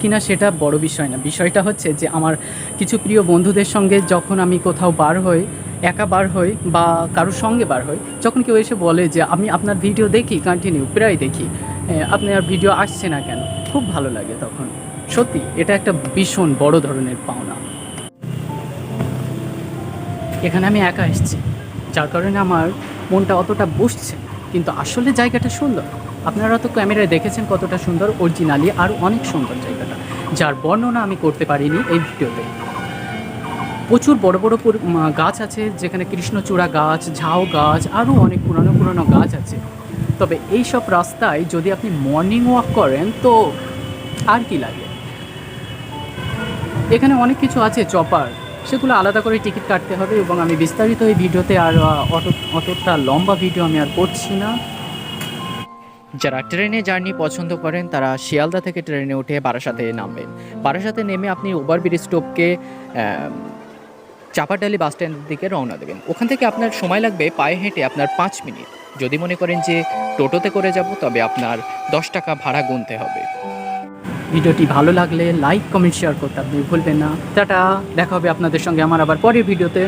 কিনা সেটা বড় বিষয় না। বিষয়টা হচ্ছে যে আমার কিছু প্রিয় বন্ধুদের সঙ্গে যখন আমি কোথাও বার হই, একা বার হই বা কারোর সঙ্গে বার হই, যখন কেউ এসে বলে যে, আমি আপনার ভিডিও দেখি কন্টিনিউ প্রায় দেখি আপনার ভিডিও আসছে না কেন? খুব ভালো লাগে তখন। সত্যি, এটা একটা ভীষণ বড় ধরনের পাওনা। এখানে আমি একা এসেছি, যার কারণে আমার মনটা অতটা বসছে কিন্তু আসলে জায়গাটা সুন্দর। আপনারা তো ক্যামেরায় দেখেছেন কতটা সুন্দর অরিজিনালি আর অনেক সুন্দর জায়গাটা। যার বর্ণনা আমি করতে পারিনি এই ভিডিওতে। প্রচুর বড় বড় গাছ আছে, যেখানে কৃষ্ণচূড়া গাছ, ঝাউ গাছ, আরও অনেক পুরানো পুরানো গাছ আছে। তবে এই সব রাস্তায় যদি আপনি মর্নিং ওয়াক করেন, তো আর কি লাগে? এখানে অনেক কিছু আছে চপার সেগুলো আলাদা করে টিকিট কাটতে হবে এবং আমি বিস্তারিত এই ভিডিওতে আর অত অতটা লম্বা ভিডিও আমি আর করছি না। যারা ট্রেনে জার্নি পছন্দ করেন, তারা শিয়ালদা থেকে ট্রেনে উঠে বারাসাতে নামবেন। বারাসাতে নেমে আপনি ওভারব্রিজ স্টপকে চাপাটালি বাস স্ট্যান্ডের দিকে রওনা দেবেন। ওখান থেকে আপনার সময় লাগবে পায়ে হেঁটে আপনার পাঁচ মিনিট। যদি মনে করেন যে টোটোতে করে যাব, তবে আপনার দশ টাকা ভাড়া গুনতে হবে। ভিডিওটি ভালো লাগলে লাইক, কমেন্ট, শেয়ার করতে আপনি ভুলবেন না। টাটা, দেখা হবে আপনাদের সঙ্গে আমার আবার পরের ভিডিওতে।